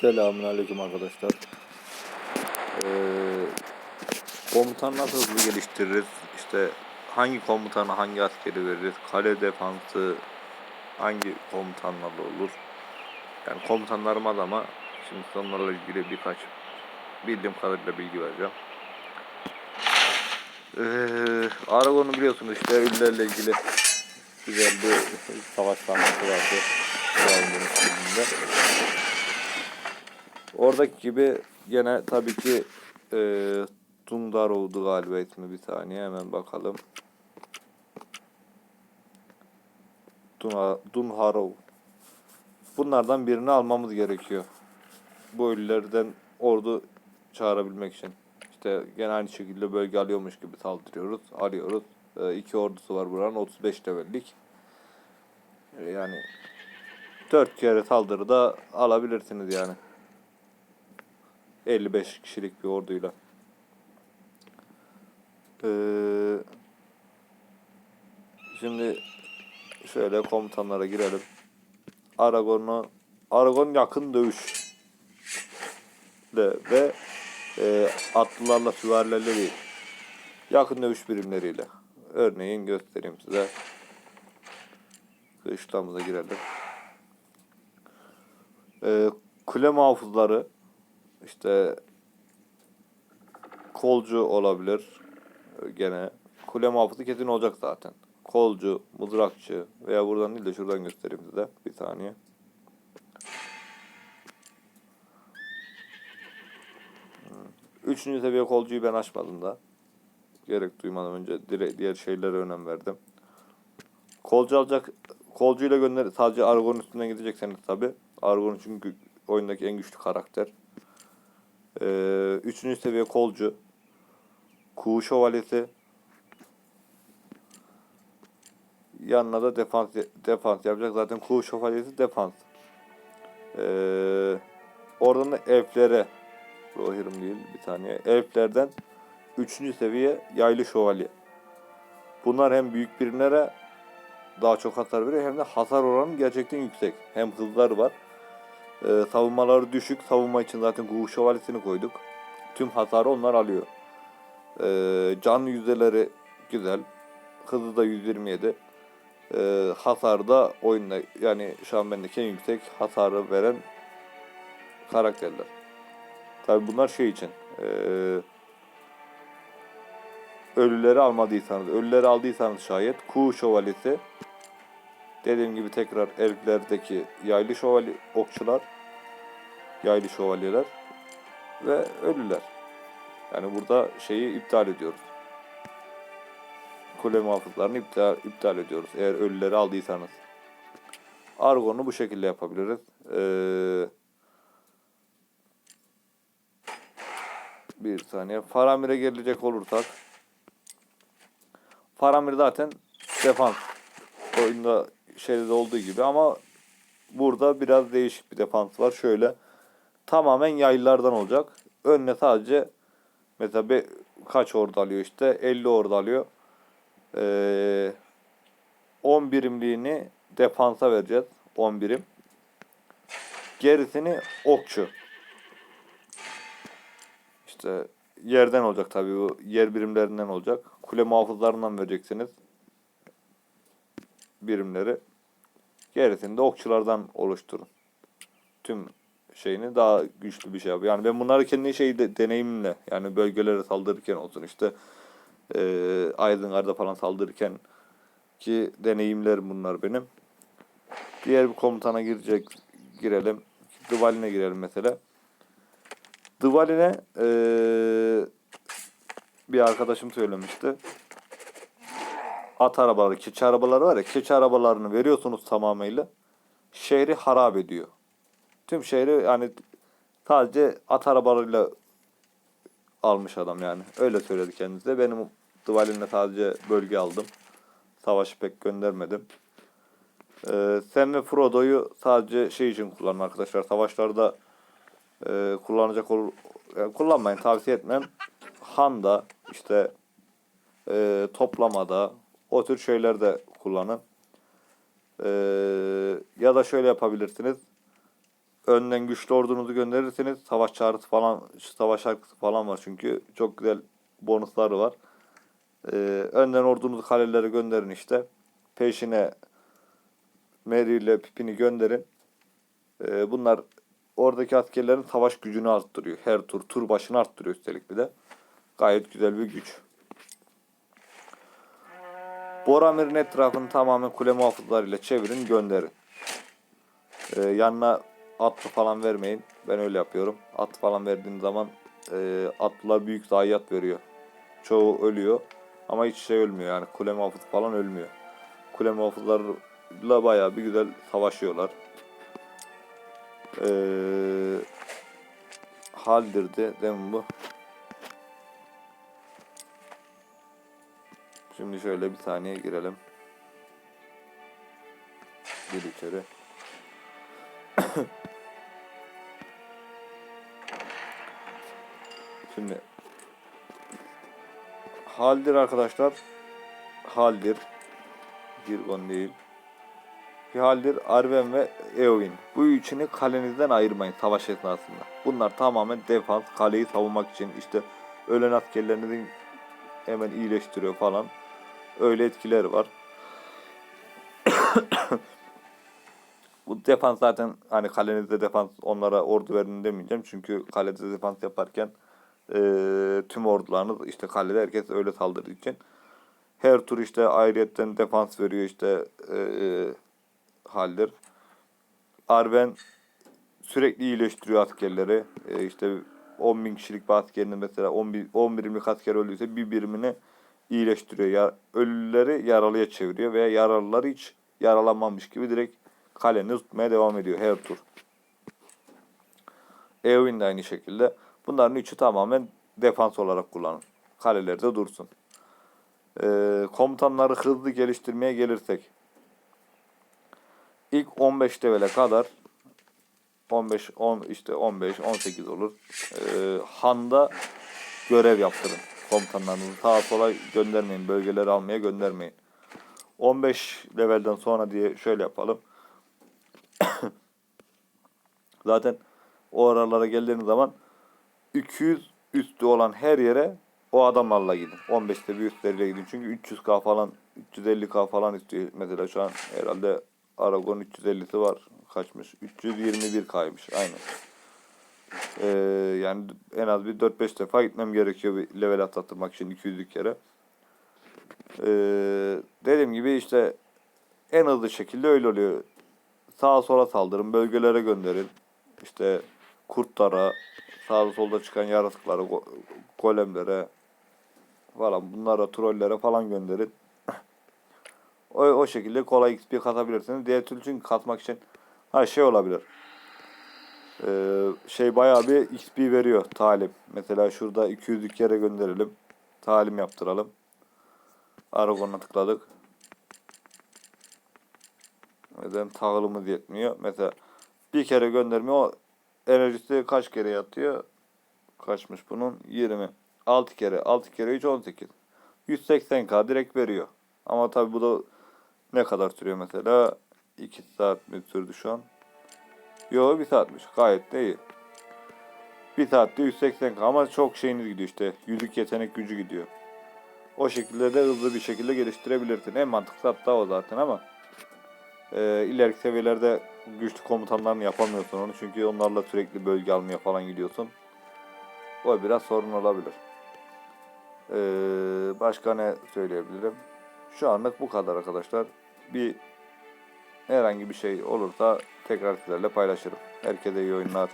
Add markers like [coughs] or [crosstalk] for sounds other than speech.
Selamünaleyküm arkadaşlar. Ee, komutan nasıl hızlı geliştiririz? İşte hangi komutana hangi askeri veririz? Kale defansı hangi komutanlarla olur? Yani komutanlarıma da ama şimdi onlarla ilgili birkaç bildiğim kadarıyla bilgi vereceğim. Ee, Aragon'u biliyorsunuz işte üllerle ilgili güzel bir savaş sahnesi vardı. Trabzon'un filminde. Oradaki gibi gene tabii ki e, Dundarov'du galiba ismi bir saniye hemen bakalım. Duna, Dunharov. Bunlardan birini almamız gerekiyor. Bu ölülerden ordu çağırabilmek için. İşte gene aynı şekilde bölge alıyormuş gibi saldırıyoruz. Arıyoruz. E, iki ordusu var buranın 35 levellik. E, yani 4 kere saldırıda alabilirsiniz yani. 55 kişilik bir orduyla. Ee, şimdi şöyle komutanlara girelim. Aragon'u Aragon yakın dövüş de ve e, atlılarla süvarilerle değil. Yakın dövüş birimleriyle. Örneğin göstereyim size. Kışlamıza girelim. Ee, kule muhafızları işte kolcu olabilir Ee, gene. Kule muhafızı kesin olacak zaten. Kolcu, mızrakçı veya buradan değil de şuradan göstereyim size. Bir saniye. Hmm. Üçüncü seviye kolcuyu ben açmadım da. Gerek duymadan önce dire- diğer şeylere önem verdim. Kolcu alacak, kolcuyla gönder sadece Argon üstünden gidecekseniz tabi. Argon çünkü oyundaki en güçlü karakter. Ee, üçüncü seviye kolcu. Kuğu şövalyesi. Yanına da defans defans yapacak. Zaten kuğu şövalyesi defans. Ee, oradan da elflere Rohirrim değil bir saniye. Elflerden üçüncü seviye yaylı şövalye. Bunlar hem büyük birimlere daha çok hasar veriyor hem de hasar oranı gerçekten yüksek. Hem hızları var. Ee, savunmaları düşük. Savunma için zaten Kuğu Şövalyesi'ni koyduk. Tüm hasarı onlar alıyor. Ee, can yüzdeleri güzel. Hızı da 127. Ee, hasar da oyunda yani şu an bendeki en yüksek hasarı veren karakterler. Tabi bunlar şey için. Ee, ölüleri almadıysanız, ölüleri aldıysanız şayet Kuğu Şövalyesi Dediğim gibi tekrar elflerdeki yaylı şövalye okçular, yaylı şövalyeler ve ölüler. Yani burada şeyi iptal ediyoruz. Kule muhafızlarını iptal, iptal ediyoruz eğer ölüleri aldıysanız. Argon'u bu şekilde yapabiliriz. Ee, bir saniye. Faramir'e gelecek olursak Faramir zaten defans oyunda şeyde de olduğu gibi ama burada biraz değişik bir defans var. Şöyle tamamen yaylılardan olacak. Önüne sadece mesela bir, kaç orada alıyor işte 50 orada alıyor. Ee, 10 birimliğini defansa vereceğiz. 10 birim. Gerisini okçu. İşte yerden olacak tabii bu yer birimlerinden olacak. Kule muhafızlarından vereceksiniz birimleri. Gerisini de okçulardan oluşturun. Tüm şeyini daha güçlü bir şey yap. Yani ben bunları kendi şey de, deneyimimle yani bölgelere saldırırken olsun işte e, Aydınlar'da falan saldırırken ki deneyimlerim bunlar benim. Diğer bir komutana girecek girelim. Dıvalin'e girelim mesela. Dıvalin'e e, bir arkadaşım söylemişti at arabaları, keçi arabaları var ya, keçi arabalarını veriyorsunuz tamamıyla. Şehri harap ediyor. Tüm şehri yani sadece at arabalarıyla almış adam yani. Öyle söyledi kendisi. Benim Dvalin'le sadece bölge aldım. Savaşı pek göndermedim. Ee, Sam ve Frodo'yu sadece şey için kullanın arkadaşlar. Savaşlarda e, kullanacak olur. Yani kullanmayın tavsiye etmem. Han'da işte e, toplamada o tür şeyler de kullanın. Ee, ya da şöyle yapabilirsiniz. önden güçlü ordunuzu gönderirseniz savaş çağrısı falan savaş şarkısı falan var çünkü çok güzel bonusları var. Ee, önden ordunuzu kalelere gönderin işte. Peşine Merry ile Pippin'i gönderin. Ee, bunlar oradaki askerlerin savaş gücünü arttırıyor. Her tur tur başını arttırıyor üstelik bir de. Gayet güzel bir güç. Boramir'in etrafını tamamen kule muhafızlarıyla çevirin gönderin. Ee, yanına atlı falan vermeyin. Ben öyle yapıyorum. At falan verdiğin zaman e, atlılar büyük zayiat veriyor. Çoğu ölüyor. Ama hiç şey ölmüyor yani kule muhafızı falan ölmüyor. Kule muhafızlarıyla bayağı bir güzel savaşıyorlar. Ee, haldirdi değil mi bu? Şimdi şöyle bir saniye girelim. Gir içeri. Şimdi Haldir arkadaşlar. Haldir. Girgon değil. Haldir, Arven ve Eowyn. Bu üçünü kalenizden ayırmayın savaş esnasında. Bunlar tamamen defans, kaleyi savunmak için işte ölen askerlerinizin hemen iyileştiriyor falan. Öyle etkileri var. [coughs] Bu defans zaten hani kalenizde defans onlara ordu verin demeyeceğim. Çünkü kalede defans yaparken eee, tüm ordularınız işte kalede herkes öyle saldırdığı için her tur işte ayrıyetten defans veriyor işte eee haldir. Arven sürekli iyileştiriyor askerleri. Eee, işte 10 bin kişilik bir askerini mesela 10, bin, 10 birimlik asker öldüyse bir birimini iyileştiriyor. Ya, ölüleri yaralıya çeviriyor veya yaralıları hiç yaralanmamış gibi direkt kaleni tutmaya devam ediyor her tur. Eowyn de aynı şekilde. Bunların üçü tamamen defans olarak kullanılır. Kalelerde dursun. Ee, komutanları hızlı geliştirmeye gelirsek. İlk 15 levele kadar 15 10 işte 15 18 olur. Ee, Han'da görev yaptırın. Komutanlarınızı sağa sola göndermeyin. Bölgeleri almaya göndermeyin. 15 levelden sonra diye şöyle yapalım. [coughs] Zaten o aralara geldiğiniz zaman 200 üstü olan her yere o adamlarla gidin. 15'te bir üstleriyle gidin. Çünkü 300k falan 350k falan istiyor. Mesela şu an herhalde Aragon 350'si var. Kaçmış? 321k'ymış. Aynen. Ee, yani en az bir 4-5 defa gitmem gerekiyor bir level atlatmak için 200'lük kere. Ee, dediğim gibi işte en hızlı şekilde öyle oluyor. Sağa sola saldırın, bölgelere gönderin. İşte kurtlara, sağda solda çıkan yaratıklara, go- golemlere falan bunlara, trollere falan gönderin. o, o şekilde kolay XP katabilirsiniz. Diğer türlü çünkü katmak için ha şey olabilir. Ee, şey bayağı bir XP veriyor talim. Mesela şurada 200'lük yere gönderelim. Talim yaptıralım. Aragon'a tıkladık. Neden tağılımız yetmiyor. Mesela bir kere göndermiyor. O enerjisi kaç kere yatıyor? Kaçmış bunun? 20. 6 kere. 6 kere 3 18. 180k direkt veriyor. Ama tabi bu da ne kadar sürüyor mesela? 2 saat mi sürdü şu an? Yo 1 saatmiş. Gayet de iyi. 1 saatte 180k ama çok şeyiniz gidiyor işte. Yüzük yetenek gücü gidiyor. O şekilde de hızlı bir şekilde geliştirebilirsin. En mantıklı hatta o zaten ama e, ileriki seviyelerde güçlü komutanlarını yapamıyorsun onu. Çünkü onlarla sürekli bölge almaya falan gidiyorsun. O biraz sorun olabilir. E, başka ne söyleyebilirim? Şu anlık bu kadar arkadaşlar. Bir herhangi bir şey olursa tekrar sizlerle paylaşırım. Herkese iyi oyunlar.